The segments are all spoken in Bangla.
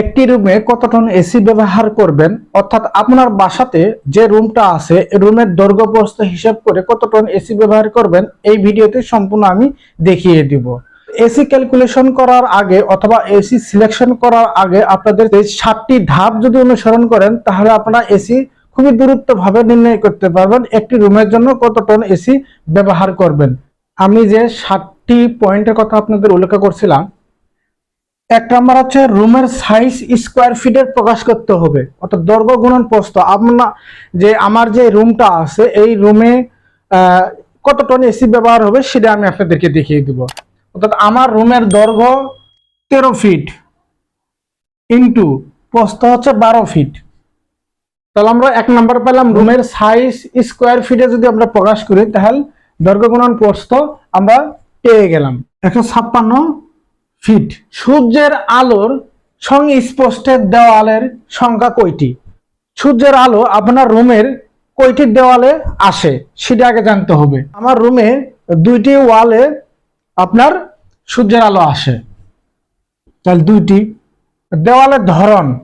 একটি রুমে কত টন এসি ব্যবহার করবেন? অর্থাৎ আপনার বাসাতে যে রুমটা আছে রুমের দৈর্ঘ্য প্রস্থ হিসাব করে কত টন এসি ব্যবহার করবেন? এই ভিডিওতে সম্পূর্ণ আমি দেখিয়ে দিব। এসি ক্যালকুলেশন করার আগে অথবা এসি সিলেকশন করার আগে আপনাদের এই সাতটি ধাপ যদি অনুসরণ করেন, তাহলে আপনারা এসি খুবই দূরত্বভাবে নির্ণয় করতে পারবেন একটি রুমের জন্য কত টন এসি ব্যবহার করবেন। আমি যে সাতটি পয়েন্টের কথা আপনাদের উল্লেখ করছিলাম এক নাম্বার হচ্ছে রুমের সাইজ স্কোয়ার ফিটের প্রকাশ করতে হবে। অর্থাৎ দৈর্ঘ্য গুণন প্রস্থ। আপনার যে আমার যে রুমটা আছে, এই রুমে কত টন এসি ব্যবহার হবে সেটা আমি আপনাদেরকে দেখিয়ে দিব। অর্থাৎ আমার রুমের দৈর্ঘ্য তেরো ফিট ইন্টু প্রস্থ হচ্ছে বারো ফিট তাহলে আমরা এক নাম্বার পেলাম রুমের সাইজ স্কোয়ার ফিটে যদি আমরা প্রকাশ করি, তাহলে দৈর্ঘ্য গুণন প্রস্থ আমরা পেয়ে গেলাম। একশো ছাপ্পান্ন ফিট। সূর্যের আলোর সংস্পর্শের দেওয়ালের সংখ্যা কয়টি? সূর্যের আলো আপনার রুমের কয়টি দেওয়ালে আসে সেটা আগে জানতে হবে। আমার রুমে দুইটি ওয়ালে আপনার সূর্যের আলো আসে। তাহলে দুইটি। দেওয়ালের ধরন।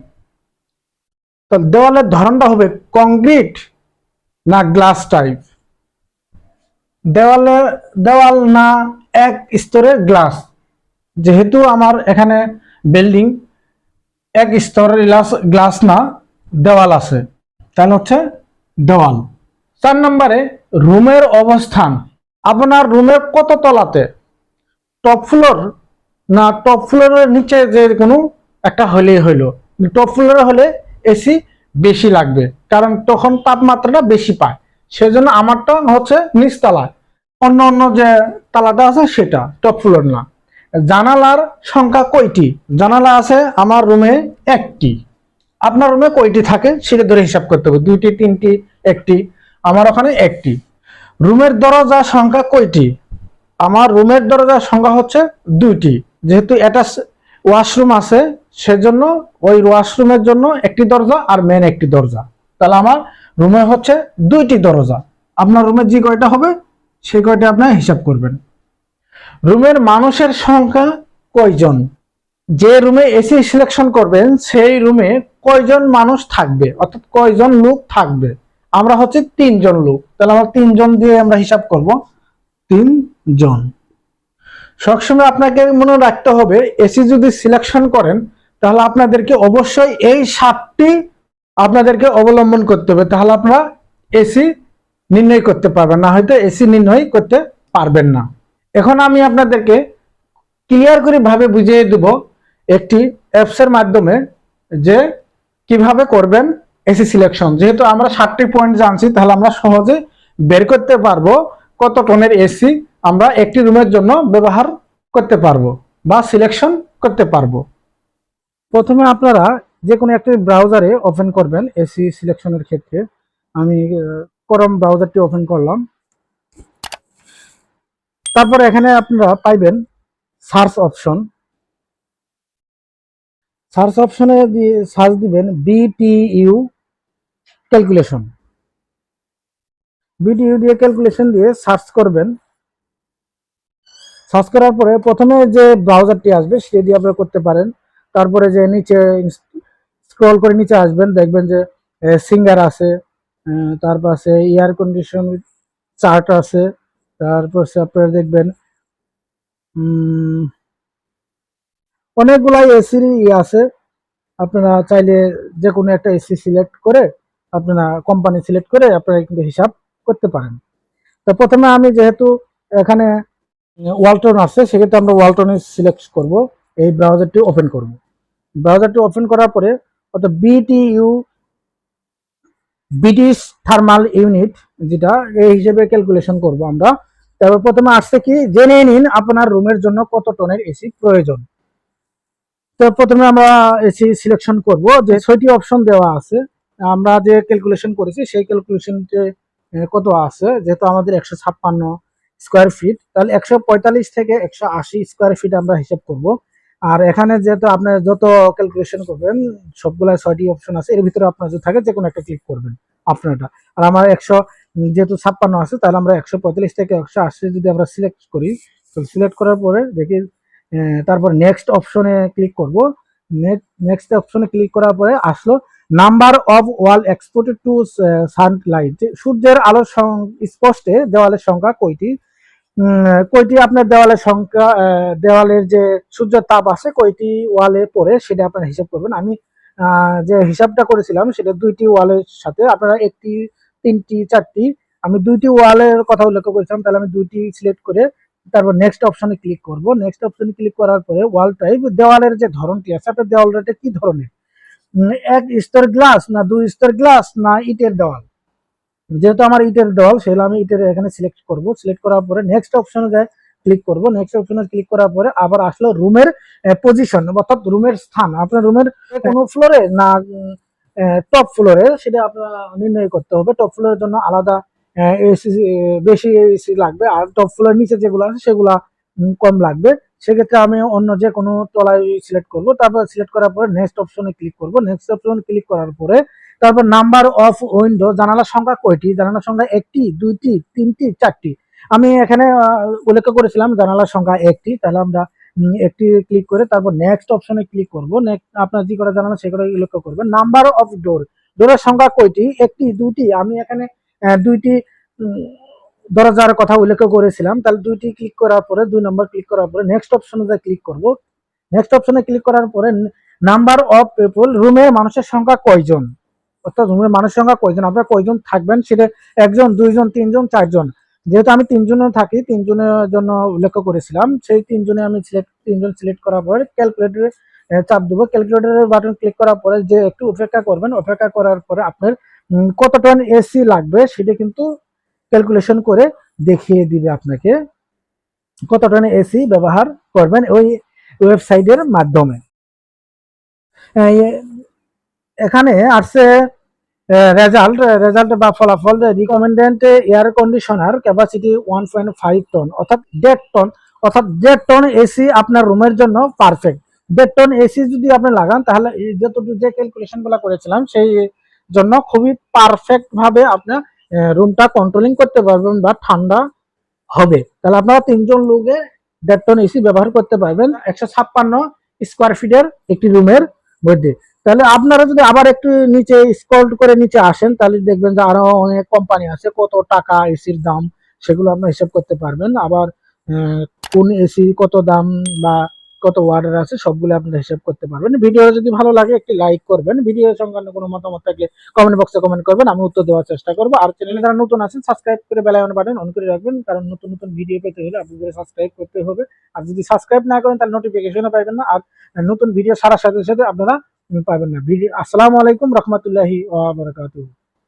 তাহলে দেওয়ালের ধরনটা হবে কংক্রিট না গ্লাস টাইপ। দেওয়ালে, দেওয়াল না এক স্তরের গ্লাস। যেহেতু আমার এখানে বিল্ডিং এক স্তরের গ্লাস গ্লাস না, দেওয়াল আছে। তাহলে হচ্ছে দেওয়াল। চার নম্বরে রুমের অবস্থান। আপনার রুমের কত তলাতে? টপ ফ্লোর না টপ ফ্লোরের নিচে যে কোনো একটা হলেই হইল। টপ ফ্লোরে হলে এসি বেশি লাগবে, কারণ তখন তাপমাত্রাটা বেশি পায়। সেজন্য আমারটা হচ্ছে নিচতলায়। অন্য অন্য যে তালাটা আছে সেটা টপ ফ্লোর না। জানালার সংখ্যা কয়টি? জানালা আছে, আমার রুমে একটি। আপনার রুমে কয়টি থাকে সেটা ধরে হিসাব করতে হবে। দুইটি, তিনটি, একটি, আমার ওখানে একটি। রুমের দরজা সংখ্যা কয়টি? আমার রুমের দরজার সংখ্যা হচ্ছে দুইটি। যেহেতু এটা ওয়াশরুম আছে, সেজন্য ওই ওয়াশরুমের জন্য একটি দরজা আর মেন একটি দরজা। তাহলে আমার রুমে হচ্ছে দুইটি দরজা। আপনার রুমে যে কয়টা হবে সেই কয়টা আপনার হিসাব করবেন। রুমের মানুষের সংখ্যা কয়জন? যে রুমে এসি সিলেকশন করবেন, সেই রুমে কয়জন মানুষ থাকবে? অর্থাৎ কয়জন লোক থাকবে? আমরা হচ্ছে তিনজন লোক। তাহলে আমরা তিনজন দিয়ে আমরা হিসাব করব, তিনজন। সবসময় আপনাকে মনে রাখতে হবে এসি যদি সিলেকশন করেন, তাহলে আপনাদেরকে অবশ্যই এই সাতটি আপনাদেরকে অবলম্বন করতে হবে। তাহলে আপনারা এসি নির্ণয় করতে পারবেন না, হয়তো এসি নির্ণয় করতে পারবেন না। এখন আমি আপনাদেরকে ক্লিয়ার করে ভাবে বুঝিয়ে দেব একটি অ্যাপসের মাধ্যমে যে কীভাবে করবেন এসি সিলেকশন যেহেতু আমরা ষাটটি পয়েন্ট জানছি, তাহলে আমরা সহজে বের করতে পারব কত টনের এসি আমরা একটি রুমের জন্য ব্যবহার করতে পারব বা সিলেকশন করতে পারব। প্রথমে আপনারা যে কোনো একটি ব্রাউজারে ওপেন করবেন এসি সিলেকশনের ক্ষেত্রে। আমি করম ব্রাউজারটি ওপেন করলাম। তারপর এখানে আপনারা পাইবেন সার্চ অপশন। সার্চ অপশনে দিয়ে সার্চ দিবেন বিটিইউ ক্যালকুলেশন। বিটিইউ দিয়ে ক্যালকুলেশন দিয়ে সার্চ করবেন। সার্চ করার পরে প্রথমে যে ব্রাউজারটি আসবে সেটা দিয়ে আপনারা করতে পারেন। তারপরে যে নিচে স্ক্রল করে নিচে আসবেন, দেখবেন যে সিঙ্গার আছে তারপর আছে এয়ার কন্ডিশন চার্ট আছে। তারপর আপনারা দেখবেন অনেকগুলাই এসির ই আছে। আপনারা চাইলে যে কোনো একটা এসি সিলেক্ট করে আপনারা কোম্পানি সিলেক্ট করে আপনারা কিন্তু হিসাব করতে পারেন। তো প্রথমে আমি যেহেতু এখানে ওয়ালটন আছে, সেক্ষেত্রে আমরা ওয়ালটনে সিলেক্ট করব, এই ব্রাউজারটি ওপেন করব। ব্রাউজারটি ওপেন করার পরে অর্থাৎ বিটিইউ ব্রিটিশ থার্মাল ইউনিট যেটা এই হিসেবে ক্যালকুলেশন করব আমরা। তারপর প্রথমে আসছে কি, জেনে নিন আপনার রুমের জন্য কত টনের এসি প্রয়োজন। তো প্রথমে আমরা এসি সিলেকশন করব, যে ছয়টি অপশন দেওয়া আছে। আমরা যে ক্যালকুলেশন করেছি, সেই ক্যালকুলেশনতে কত আছে? যেহেতু আমাদের একশো ছাপ্পান্ন স্কোয়ার ফিট তাহলে একশো পঁয়তাল্লিশ থেকে একশো আশি স্কোয়ার ফিট আমরা হিসাব করব। আর এখানে যেহেতু আপনার যত ক্যালকুলেশন করবেন, সবগুলা ছয়টি অপশন আছে, এর ভিতরে আপনার যদি থাকে যে কোনো একটা ক্লিক করবেন আপনারটা। আর আমার একশো যেহেতু ছাপ্পান্ন আছে তাহলে আমরা একশো পঁয়তাল্লিশ থেকে একশো আশি যদি আমরা সিলেক্ট করি তো সিলেক্ট করার পরে দেখি তারপর নেক্সট অপশনে ক্লিক করব। নেক্সট অপশনে ক্লিক করার পরে আসলো number of wall exported to sunlight সূর্যের আলোর স্পষ্টে দেওয়ালের সংখ্যা কয়টি? উম, কয়টি আপনার দেওয়ালের সংখ্যা দেওয়ালের যে সূর্যের তাপ আছে কয়টি ওয়ালে পড়ে সেটা আপনারা হিসাব করবেন। আমি যে হিসাবটা করেছিলাম সেটা দুইটি ওয়ালের সাথে আপনারা একটি তিনটি, চারটি, আমি দুইটি ওয়ালের কথা উল্লেখ করেছিলাম, তাহলে আমি দুইটি সিলেক্ট করে তারপর নেক্সট অপশনে ক্লিক করব। নেক্সট অপশনে ক্লিক করার পরে ওয়াল টাইপ দেওয়ালের যে ধরনটি আছে, আপনার দেওয়ালটা কি ধরনের? এক স্তর গ্লাস না দুই স্তর গ্লাস না ইটের দেওয়াল? যেহেতু আমার ইটের দেওয়াল সেগুলো আমি ইটের এখানে সিলেক্ট করব। সিলেক্ট করার পরে নেক্সট অপশনে যায় ক্লিক করব। নেক্সট অপশনে ক্লিক করার পরে আবার আসলো রুমের পজিশন অর্থাৎ রুমের স্থান। আপনার রুমের কোনো ফ্লোরে না টপ ফ্লোরে সেটা আপনার নির্ণয় করতে হবে। টপ ফ্লোরের জন্য আলাদা এসি বেশি এসি লাগবে আর টপ ফ্লোরের নিচে যেগুলো আছে সেগুলা কম লাগবে। সেক্ষেত্রে আমি অন্য যে কোনো তলায় সিলেক্ট করব। তারপর সিলেক্ট করার পরে নেক্সট অপশনে ক্লিক করব। নেক্সট অপশনে ক্লিক করার পরে তারপর নাম্বার অফ উইন্ডো জানালার সংখ্যা কয়টি? জানালার সংখ্যা একটি, দুইটি, তিনটি, চারটি। আমি এখানে উল্লেখ করেছিলাম জানালার সংখ্যা একটি। তাহলে আমরা একটি ক্লিক করে তারপর নেক্সট অপশনে ক্লিক করব। নেক্সট আপনার যে করে জানালা সেগুলো উল্লেখ করবেন। নাম্বার অফ ডোর ডোরের সংখ্যা কয়টি? একটি, দুইটি। আমি এখানে দুইটি দরজার কথা উল্লেখ করেছিলাম। তাহলে দুইটি ক্লিক করার পরে, দুই নম্বর ক্লিক করার পরে নেক্সট অপশনে যা ক্লিক করব। নেক্সট অপশনে ক্লিক করার পরে নাম্বার অফ পিপল রুমে মানুষের সংখ্যা কয়জন? অর্থাৎ রুমের মানুষের সংখ্যা কয়জন? আপনারা কয়জন থাকবেন? সেটা একজন, দুইজন, তিনজন, চারজন। যেহেতু আমি তিনজনে থাকি, তিনজনের জন্য উল্লেখ করেছিলাম, সেই তিনজনে আমি সিলেক্ট তিনজন সিলেক্ট করার পরে ক্যালকুলেটরে চাপ দেবো। ক্যালকুলেটরের বাটন ক্লিক করার পরে যে একটু অপেক্ষা করবেন, অপেক্ষা করার পরে আপনার কত টন এসি লাগবে সেটা কিন্তু ক্যালকুলেশন করে দেখিয়ে দিবে আপনাকে কত টন এসি ব্যবহার করবেন ওই ওয়েবসাইটের মাধ্যমে। এখানে আসছে রেজাল্ট রেজাল্ট বা ফলাফল recommended air conditioner capacity one point five ton অর্থাৎ দেড় টন অর্থাৎ দেড় টন এসি আপনার রুমের জন্য পারফেক্ট দেড় টন এসি যদি আপনি লাগান, তাহলে যতটুকু যে ক্যালকুলেশনগুলো করেছিলাম, সেই জন্য খুবই পারফেক্টভাবে আপনার রুমটা কন্ট্রোলিং করতে পারবেন বা ঠান্ডা হবে। তাহলে আপনারা তিনজন লোকে দেড় টন এসি ব্যবহার করতে পারবেন। একশো ছাপ্পান্ন স্কোয়ার ফিটের একটি রুমের মধ্যে। তাহলে আপনারা যদি আবার একটু নিচে স্ক্রল করে নিচে আসেন, তাহলে দেখবেন যে আরও অনেক কোম্পানি আছে। কত টাকা এসির দাম, সেগুলো আপনার হিসাব করতে পারবেন। আবার কোন এসি কত দাম বা কত ওয়ার্ডের আছে, সবগুলো আপনারা হিসাব করতে পারবেন। ভিডিও যদি ভালো লাগে, একটি লাইক করবেন। ভিডিও সংক্রান্ত কোনো মতামত থাকলে কমেন্ট বক্সে কমেন্ট করবেন। আমি উত্তর দেওয়ার চেষ্টা করব। আর চ্যানেলে যারা নতুন আছেন সাবস্ক্রাইব করে বেলায় বাটন অন করে রাখবেন। কারণ নতুন নতুন ভিডিও পেতে হলে আপনাদের সাবস্ক্রাইব করতে হবে। আর যদি সাবস্ক্রাইব না করেন, তাহলে নোটিফিকেশনও পাবেন না। আর নতুন ভিডিও সারার সাথে সাথে আপনারা পাবেন না। ভিডিও আসসালামু আলাইকুম রহমতুল্লাহি ওয়া বারাকাতুহু।